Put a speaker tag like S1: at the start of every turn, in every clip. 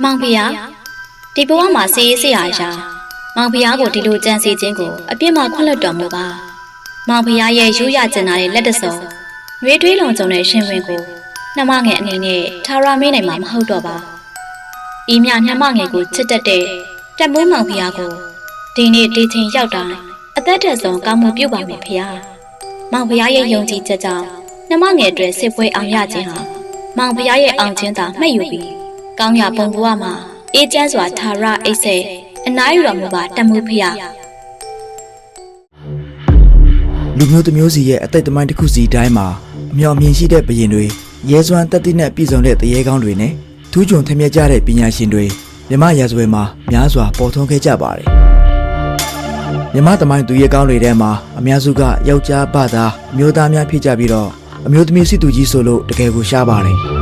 S1: မောင်ဖျားဒီဘဝမှာစီးရေးစရာအရာမောင်ဖျားကိုဒီလိုကြံစီခြင်းကိုအပြစ်မှခွင့်လွှတ်တော်မူပါမောင်ဖျားရဲ့ရိုးရကျင်နာတဲ့လက်တစုံရွေးထွေးလုံခြုံတဲ့ရှင်ဝင်ကိုနှမငယ်အနေနဲ့ထာဝရမေးနိုင်မှာမဟုတ်တော့ပါဤမြနှမငယ်ကိုချစ်တတ်တဲ့တက်မွေးမောင်ဖျားကိုဒီနေ့ဒီချိန်ရောက်တိုင်းအသက်ထက်ဆုံးကောင်းမှုပြုပါမယ်ဖျားမောင်ဖျားရဲ့ယုံကြည်ချက်ကြောင့်နှမငယ်အတွက်စစ်ပွဲအောင်ရခြင်းဟာမောင်ဖျားရဲ့အောင်ခြင်းသာမှတ်ယူပြီး ကောင်းရာပုံဘဝမှာအေးချမ်းစွာသာရအိတ်ဆဲအနားယူတော်မူပါတမှုဖျား
S2: လူမျိုးတစ်မျိုးစီရဲ့အသက်တမိုင်းတစ်ခုစီတိုင်းမှာအမျှော်မြင်ရှိတဲ့ဘရင်တွေရဲစွမ်းတက်သည့်နဲ့ပြည်စုံတဲ့တရေကောင်းတွေနဲ့ထူးချွန်ထမြက်ကြတဲ့ပညာရှင်တွေမြမရာဇဝဲမှာများစွာပေါ်ထွန်းခဲ့ကြပါတယ်မြမတမိုင်းသူရဲကောင်းတွေထဲမှာအများစုကယောက်ျားဘာသာအမျိုးသားများဖြစ်ကြပြီးတော့အမျိုးသမီးစစ်သူကြီးဆိုလို့တကယ်ကိုရှားပါတယ်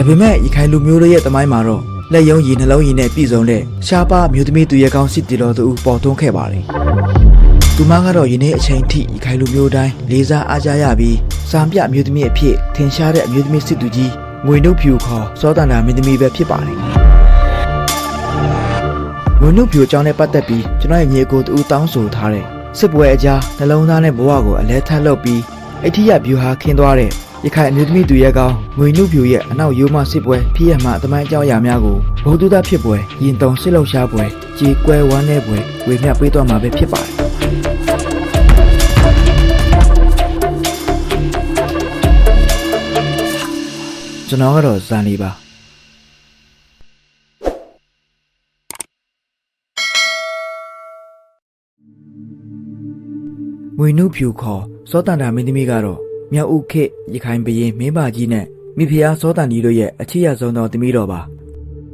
S2: ဒါပေမဲ့ရခိုင်လူမျိုးတွေရဲ့တမိုင်းမှာတော့လက်ယုံရည်နှလုံးရည်နဲ့ပြည်စုံတဲ့ရှားပါအမျိုးသမီးသူရဲကောင်းစစ်တီတော်သူပေါ်ထွန်းခဲ့ပါတယ်သူမကတော့ယနေ့အချိန်ထိရခိုင်လူမျိုးတိုင်းလေးစားအားကြရပြီးစာပြအမျိုးသမီးအဖြစ်ထင်ရှားတဲ့အမျိုးသမီးစစ်သူကြီးငွေနှုတ်ဖြူခေါ်စောတန္တာမင်းသမီးပဲဖြစ်ပါတယ်ငွေနှုတ်ဖြူအကြောင်းနဲ့ပတ်သက်ပြီးကျွန်တော်ရဲ့ညီအကိုတူတောင်းဆိုထားတဲ့စစ်ပွဲအကြားနှလုံးသားနဲ့ဘဝကိုအလဲထပ်လုပ်ပြီးအဋ္ဌိယဗျူဟာခင်းသွားတဲ့ ရခိုင်အမျိုးသမီးသူရဲကောင်းငွေနှုတ်ဖြူရဲ့အနောက်ရိုးမစစ်ပွဲဖြစ်ရမှအသမိုင်းအကြောင်းအရာများကိုဘုဒ္ဓသားဖြစ်ပွဲရင်တုံစစ်လောက်ရှားပွဲကြေကွဲဝမ်းတဲ့ပွဲဝေမျှပေးသွားမှာပဲဖြစ်ပါတယ်ကျွန်တော်ကတော့ဇန်လီပါငွေနုဖြူခေါ်စောတန်တာမင်းသမီးကတော့ မြောက်ဦးခေတ်ရခိုင်ဘရင်မင်းပါကြီးနဲ့မိဖုရားစောတန်ကြီးတို့ရဲ့အချစ်ရဆုံးသောသမီးတော်ပါ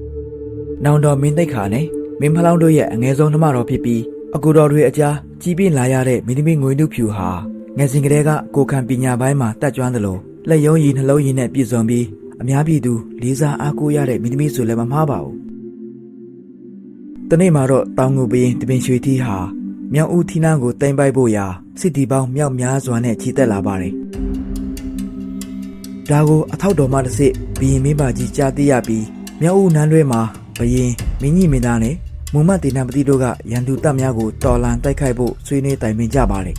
S2: ။နောင်တော်မင်းသိက္ခာနဲ့မင်းဖလောင်းတို့ရဲ့အငယ်ဆုံးနှမတော်ဖြစ်ပြီးအကူတော်တွေအကြားကြီးပြင်းလာရတဲ့မင်းသမီးငွေနုဖြူဟာငယ်စဉ်ကတည်းကကိုခံပညာပိုင်းမှာတက်ကြွသလိုလက်ယုံရည်နှလုံးရည်နဲ့ပြည့်စုံပြီးအများပြည်သူလေးစားအားကိုးရတဲ့မင်းသမီးဆိုလည်းမမှားပါဘူး။တနေ့မှာတော့တောင်ငူဘရင်တပင်ရွှေထီးဟာမြောက်ဦးထီနန်းကိုတင်ပိုက်ဖို့ရာစစ်တီပေါင်းမြောက်များစွာနဲ့ခြိတက်လာပါတယ်။ ဒါကိုအထောက်တော်မှတစ်စစ်ဘရင်မင်းပါကြီးကြားသိရပြီးမြောက်ဦးနန်းတွဲမှာဘရင်မင်းကြီးမင်းသားနဲ့မုံမတေနပတိတို့ကရန်သူတပ်များကိုတော်လန်တိုက်ခိုက်ဖို့ဆွေးနွေးတိုင်ပင်ကြပါတယ်။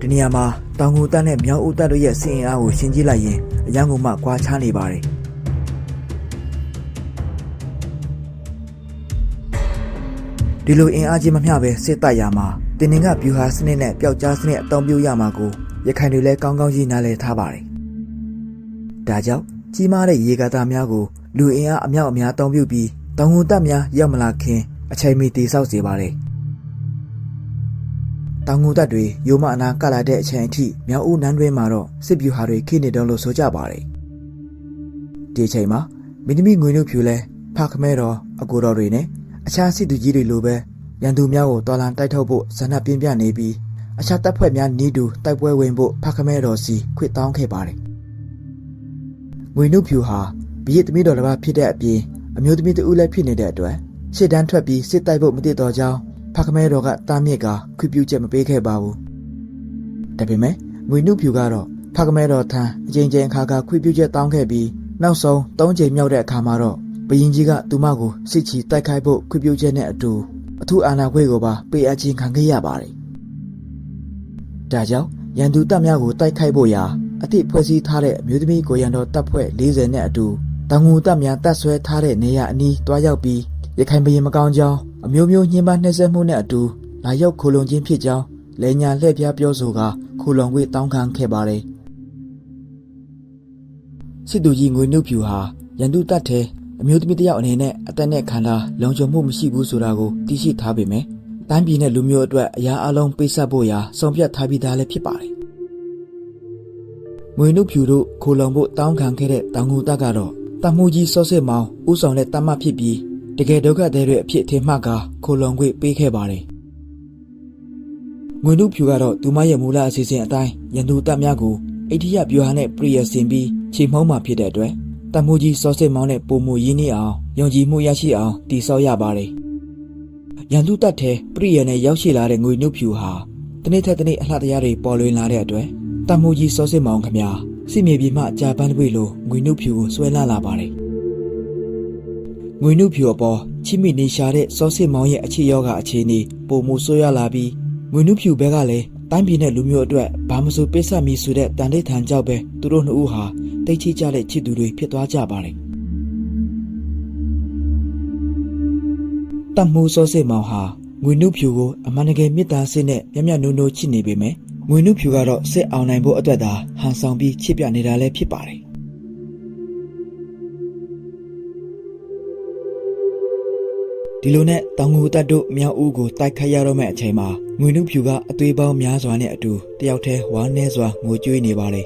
S2: ဒီနေရာမှာတောင်ငူတပ်နဲ့မြောက်ဦးတပ်တို့ရဲ့စစ်အင်အားကိုရှင်းကြည့်လိုက်ရင်အရန်ကုန်မှကွာခြားနေပါတယ်။ဒီလိုအင်အားကြီးမမျှပဲစစ်တပ်ရမှာ တင်နေကဗျူဟာစနစ်နဲ့ပျောက်ကြားစနစ်အသုံးပြုရမှာကိုရခိုင်တွေလည်းကောင်းကောင်းကြီးနားလည်ထားပါတယ်။ဒါကြောင့်ကြီးမားတဲ့ရေကာတာများကိုလူအင်အားအမြောက်အများအသုံးပြုပြီးတောင်ငူတပ်များရောက်မလာခင်အချိန်မီတည်ဆောက်စေပါတယ်။တောင်ငူတပ်တွေရိုမအနာကလာတဲ့အချိန်အထိမြောက်ဦးနန်းတွင်းမှာတော့စစ်ဗျူဟာတွေခိနေတော့လို့ဆိုကြပါတယ်။ဒီအချိန်မှာမင်းသမီးငွေနှုတ်ဖြူလဲဖခမဲတော်အကူတော်တွေနဲ့အခြားစစ်သူကြီးတွေလိုပဲ ရန်သူများကိုတော်လန်တိုက်ထုတ်ဖို့ဇဏပြင်းပြနေပြီးအခြားတပ်ဖွဲ့များနီးတူတိုက်ပွဲဝင်ဖို့ဖခမဲတော်စီခွင့်တောင်းခဲ့ပါတယ်။ငွေနှုတ်ဖြူဟာဘီရစ်သမီးတော်တစ်ပါးဖြစ်တဲ့အပြင်အမျိုးသမီးတဦးလည်းဖြစ်နေတဲ့အတွက်ရှစ်တန်းထွက်ပြီးစစ်တိုက်ဖို့မတည်တော်ကြောင်းဖခမဲတော်ကတားမြစ်ကခွင့်ပြုချက်မပေးခဲ့ပါဘူး။ဒါပေမဲ့ငွေနှုတ်ဖြူကတော့ဖခမဲတော်ထံအကြိမ်ကြိမ်အခါခါခွင့်ပြုချက်တောင်းခဲ့ပြီးနောက်ဆုံး၃ချိန်မြောက်တဲ့အခါမှာတော့ဘရင်ကြီးကသူမကိုစစ်ချီတိုက်ခိုက်ဖို့ခွင့်ပြုချက်နဲ့အတူ အထူးအာဏာခွင့်ကိုပါပေးအပ်ခြင်းခံခဲ့ရပါတယ်။ဒါကြောင့်ရန်သူတပ်များကိုတိုက်ခိုက်ဖို့ရာအသည့်ဖွဲ့စည်းထားတဲ့အမျိုးသမီးကိုရန်တော်တပ်ဖွဲ့40နဲ့အတူတောင်ငူတပ်များတပ်ဆွဲထားတဲ့နေရာအနီးတွားရောက်ပြီးရခိုင်ဘရင်မကောင်းကြောင်းအမျိုးမျိုးညှဉ်းပန်းနှိပ်စက်မှုနဲ့အတူလာရောက်ခိုလုံခြင်းဖြစ်ကြောင်းလဲညာလှည့်ပြားပြောဆိုကခိုလုံခွင့်တောင်းခံခဲ့ပါတယ်စစ်သူကြီးငွေနှုတ်ဖြူဟာရန်သူတပ်ထဲ အမျိုးသမီးတစ်ယောက်အနေနဲ့အသက်နဲ့ခန္ဓာလုံခြုံမှုမရှိဘူးဆိုတာကိုသိရှိထားပေမယ့်တိုင်းပြည်နဲ့လူမျိုးအတွက်အရာအလုံးပိတ်ဆက်ဖို့ရာစုံပြတ်ထားပြီးသားလည်းဖြစ်ပါတယ်ငွေနှုတ်ဖြူတို့ခိုလုံဖို့တောင်းခံခဲ့တဲ့တောင်ငူတပ်ကတော့တမှုကြီးစောစစ်မောင်ဥဆောင်တဲ့တမတ်ဖြစ်ပြီးတကယ်ဒုက္ခသည်တွေအဖြစ်ထင်မှတ်ကခိုလုံခွင့်ပေးခဲ့ပါတယ်ငွေနှုတ်ဖြူကတော့သူမရဲ့မူလအစီအစဉ်အတိုင်းရန်သူတပ်များကိုအိန္ဒိယဗျူဟာနဲ့ပြည့်ရစင်ပြီးချိန်မှုံးမှာဖြစ်တဲ့အတွက် တမှုကြီးစောစစ်မောင်းနဲ့ပုံမူရင်းနေအောင်ယုံကြည်မှုရရှိအောင်တည်ဆောက်ရပါတယ်ရန်သူတပ်ထဲပြည့်ရနဲ့ရောက်ရှိလာတဲ့ငွေနှုတ်ဖြူဟာတနေ့ထက်တနေ့အလှတရားတွေပေါ်လွင်လာတဲ့အတွက်တမှုကြီးစောစစ်မောင်းခမစစ်မြေပြင်မှကြာပန်းတပွေလိုငွေနှုတ်ဖြူကိုဆွဲလာလာပါတယ်ငွေနှုတ်ဖြူအပေါ်ချိမိနေရှာတဲ့စောစစ်မောင်ရဲ့အခြေရောဂါအခြေအနေပုံမှုဆိုးရလာပြီးငွေနှုတ်ဖြူဘက်ကလည်းတိုင်းပြည်နဲ့လူမျိုးအတွက်ဘာမဆိုပိတ်ဆက်မီဆိုတဲ့တန်တိတ်ထန်ကြောက်ပဲသူတို့နှစ်ဦးဟာ တိတ်ချိကြတဲ့ချစ်သူတွေဖြစ်သွားကြပါတယ်တတ်မှုစောစစ်မောင်ဟာငွေနှုတ်ဖြူကိုအမှန်တကယ်မေတ္တာစိတ်နဲ့မျက်မျက်နှုံနှုံချစ်နေပေမဲ့ငွေနှုတ်ဖြူကတော့စစ်အောင်နိုင်ဖို့အတွက်သာဟန်ဆောင်ပြီးချစ်ပြနေတာလည်းဖြစ်ပါတယ်ဒီလိုနဲ့တောင်ငူတက်တို့မြောက်ဦးကိုတိုက်ခတ်ရတော့မဲ့အချိန်မှာငွေနှုတ်ဖြူကအသွေးပေါင်းများစွာနဲ့အတူတယောက်တည်းဝမ်းနေစွာငိုကြွေးနေပါလေ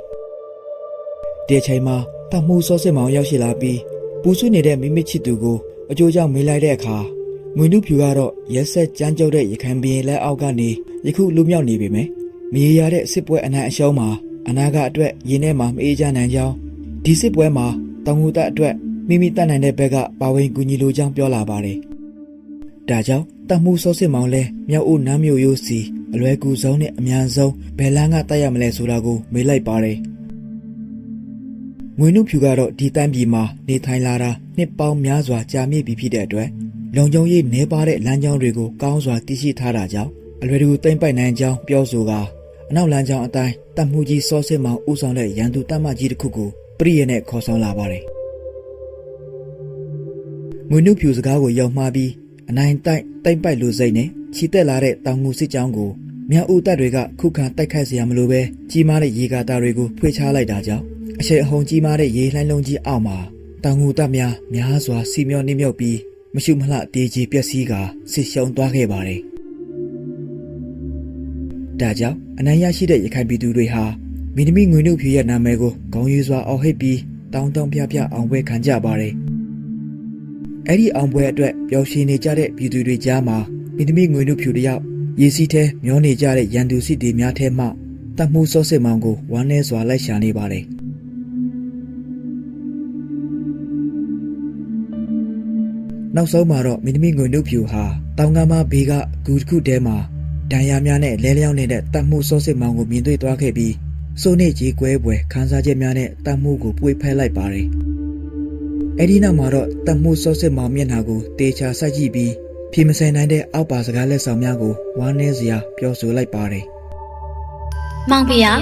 S2: ဒီအချိန်မှာတမှုစောစစ်မောင်ရောက်ရှိလာပြီးပူဆွေးနေတဲ့မိမိချစ်သူကိုအကျိုးကြောင့်မေးလိုက်တဲ့အခါငွေနှုတ်ဖြူကတော့ရက်ဆက်ကြမ်းကြုတ်တဲ့ရခိုင်ပြည်လက်အောက်ကနေယခုလူမြောက်နေပြီမယ်မြေရတဲ့စစ်ပွဲအနံ့အရှုံးမှာအနာဂတ်အတွက်ရင်းထဲမှာမအေးချမ်းနိုင်ကြောင်းဒီစစ်ပွဲမှာတောင်ငူတက်အတွက်မိမိတတ်နိုင်တဲ့ဘက်ကပါဝင်ကူညီလိုကြောင်းပြောလာပါတယ်ဒါကြောင့်တတ်မှုစောစစ်မောင်လဲမြောက်ဦးနမ်းမြို့ရိုးစီအလွယ်ကူဆုံးနဲ့အများဆုံးဘယ်လန်းကတိုက်ရမလဲဆိုတာကိုမေးလိုက်ပါတယ် ငွေနှုတ်ဖြူကတော့ဒီတိုင်းပြည်မှာနေထိုင်လာတာနှစ်ပေါင်းများစွာကြာမြင့်ပြီဖြစ်တဲ့အတွက်လုံခြုံရေးနှဲပါတဲ့လမ်းကြောင်းတွေကိုကောင်းစွာသိရှိထားတာကြောင့်အလွယ်တကူသိမ့်ပိုက်နိုင်ကြောင်းပြောဆိုကာအနောက်လမ်းကြောင်းအတိုင်းတပ်မှုကြီးစောစစ်မှဦးဆောင်တဲ့ရန်သူတပ်မကြီးတစ်ခုကိုပြည့်ရနဲ့ခေါ်ဆောင်လာပါတယ်။ငွေနှုတ်ဖြူစကားကိုရောက်မှားပြီးအနိုင်တိုက်သိမ့်ပိုက်လူစိတ်နဲ့ခြိတက်လာတဲ့တောင်ငူစစ်ကြောင်းကိုမြောက်ဦးတပ်တွေကခုခံတိုက်ခိုက်စရာမလိုပဲကြီးမားတဲ့ရေကာတာတွေကိုဖွေချလိုက်တာကြောင့် အရှိန်အဟုန်ကြီးမားတဲ့ရေလှိုင်းလုံးကြီးအောက်မှာတောင်ငူတပ်များများစွာစီမျောနှိမ့်မြုပ်ပြီးမရှုမလှတေးကြီးပျက်စီးကာဆစ်ရှုံသွားခဲ့ပါတယ်။ဒါကြောင့်အနိုင်ရရှိတဲ့ရခိုင်ပြည်သူတွေဟာမင်းသမီးငွေနှုတ်ဖြူရဲ့နာမည်ကိုဂုံယူစွာအော်ဟစ်ပြီးတောင်းတောင်းပြပြအောင်ပွဲခံကြပါတယ်။အဲ့ဒီအောင်ပွဲအတွက်ပျော်ရွှင်နေကြတဲ့ပြည်သူတွေကြားမှာမိသမီးငွေနှုတ်ဖြူတယောက်ရေစီးထဲမျောနေကြတဲ့ရန်သူစစ်တီများထဲမှတတ်မှုစောစစ်မောင်ကိုဝမ်းနည်းစွာလိုက်ရှာနေပါတယ် နောက်ဆုံးမှာတော့မိသမီးငွေနှုတ်ဖြူဟာတောင်ကမ်းမဘေးကဂူတစ်ခုထဲမှာဒဏ်ရာများနဲ့လဲလျောင်းနေတဲ့တတ်မှုစောစစ်မောင်ကိုမြင်တွေ့သွားခဲ့ပြီးစိုးနေကြီးကွဲပွဲခန်းစားချက်များနဲ့တတ်မှုကိုပွေဖဲလိုက်ပါတယ်အဲ့ဒီနောက်မှာတော့တတ်မှုစောစစ်မောင်မျက်နှာကိုတေချာစိုက်ကြည့်ပြီးဖြေမစင်နိုင်တဲ့အောက်ပါစကားလက်ဆောင်များကိုဝမ်းနည်းစရာပြောဆိုလိုက်ပါတယ်
S1: မောင်ဖျား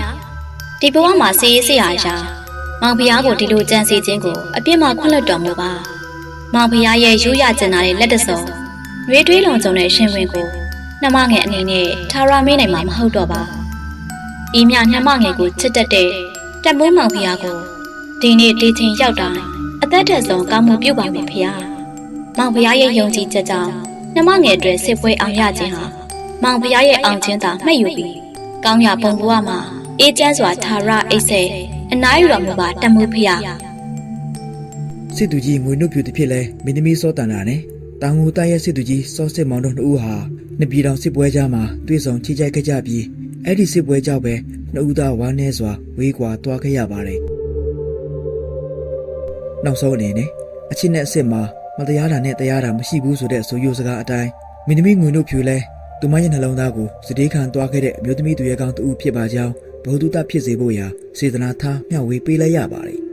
S1: ဒီဘဝမှာစီးရေးစရာအရာမောင်ဖျားကိုဒီလိုကြံစီခြင်းကိုအပြစ်မှခွင့်လွှတ်တော်မူပါ မောင်ဖျားရဲ့ရိုးရကျင်နာတဲ့လက်တစုံရွေးတွေးလုံခြုံတဲ့ရှင်ဝင်ကိုနှမငယ်အနေနဲ့ထာရမေးနိုင်မှာမဟုတ်တော့ပါဤမြနှမငယ်ကိုချစ်တတ်တဲ့တက်မိုးမောင်ဖျားကိုဒီနေ့ဒီချိန်ရောက်တိုင်းအသက်ထက်ဆုံးကောင်းမှုပြုပါမယ်ဖျားမောင်ဖျားရဲ့ယုံကြည်ချက်ကြောင့်နှမငယ်အတွက်စစ်ပွဲအောင်ရခြင်းဟာမောင်ဖျားရဲ့အောင်ခြင်းသာမှတ်ယူပြီးကောင်းရပုံဘဝမှာအေးချမ်းစွာသာရအိတ်ဆဲအနားယူတော်မူပါတမှုဖျား
S2: စစ်သူကြီးငွေနှုတ်ပြူတစ်ဖြစ်လဲမင်းသမီးစောတန်တာနဲ့တောင်ငူတိုက်ရဲ့စစ်သူကြီးစောစစ်မောင်တို့နှစ်ဦးဟာနှစ်ပြည်တော်စစ်ပွဲကြားမှာတွေ့ဆုံချိကြိုက်ခဲ့ကြပြီးအဲ့ဒီစစ်ပွဲကြောင့်ပဲနှစ်ဦးသားဝမ်းနည်းစွာဝေးကွာသွားခဲ့ရပါတယ်နောက်ဆုံးအနေနဲ့အချင်းနဲ့အစ်စ်မှာမတရားတာနဲ့တရားတာမရှိဘူးဆိုတဲ့ဆိုရိုစကားအတိုင်းမင်းသမီးငွေနှုတ်ဖြူလဲသူမရဲ့နှလုံးသားကိုစတေးခံသွားခဲ့တဲ့အမျိုးသမီးသူရဲကောင်းတူဖြစ်ပါကြောင်းဘုဒ္ဓတဖြစ်စေဖို့ရာစေတနာထားမျှဝေပေးလိုက်ရပါတယ်